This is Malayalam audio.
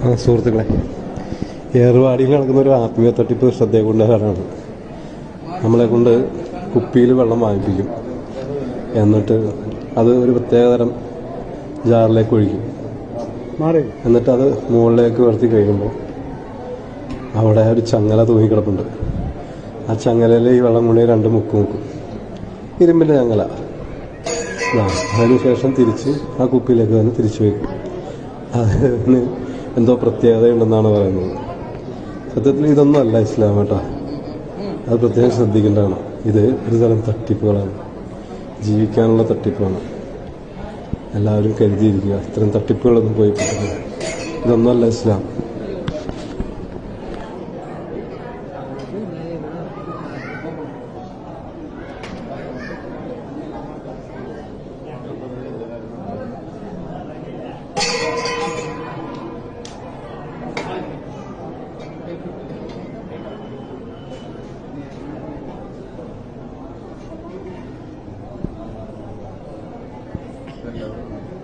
സുഹൃത്തുക്കളെ. ഏറുവാടിയിൽ നടക്കുന്ന ഒരു ആത്മീയ തട്ടിപ്പ് ശ്രദ്ധയെ കൊണ്ടുവരാനാണ് നമ്മളെ കൊണ്ട് കുപ്പിയിൽ വെള്ളം വാങ്ങിപ്പിക്കും. എന്നിട്ട് അത് ഒരു പ്രത്യേകതരം ജാറിലേക്ക് ഒഴിക്കും. മാറി. എന്നിട്ട് അത് മുകളിലേക്ക് ഉയർത്തി കഴിയുമ്പോൾ അവിടെ ഒരു ചങ്ങല തൂങ്ങിക്കിടപ്പുണ്ട്. ആ ചങ്ങലയിൽ ഈ വെള്ളം കൊണ്ട് രണ്ട് മുക്ക് മുക്കും. ഇരുമ്പിന്റെ ചങ്ങല. അതിനുശേഷം തിരിച്ച് ആ കുപ്പിയിലേക്ക് തന്നെ തിരിച്ചു വയ്ക്കും. അതിന് എന്തോ പ്രത്യേകതയുണ്ടെന്നാണ് പറയുന്നത്. സത്യത്തിൽ ഇതൊന്നും അല്ല ഇസ്ലാം കേട്ടോ. അത് പ്രത്യേകം ശ്രദ്ധിക്കേണ്ടതാണ്. ഇത് ഒരു തരം തട്ടിപ്പുകളാണ്. ജീവിക്കാനുള്ള തട്ടിപ്പാണ്. എല്ലാവരും കരുതിയിരിക്കുക. ഇത്തരം തട്ടിപ്പുകളൊന്നും പോയി ഇതൊന്നുമല്ല ഇസ്ലാം. 그렇죠.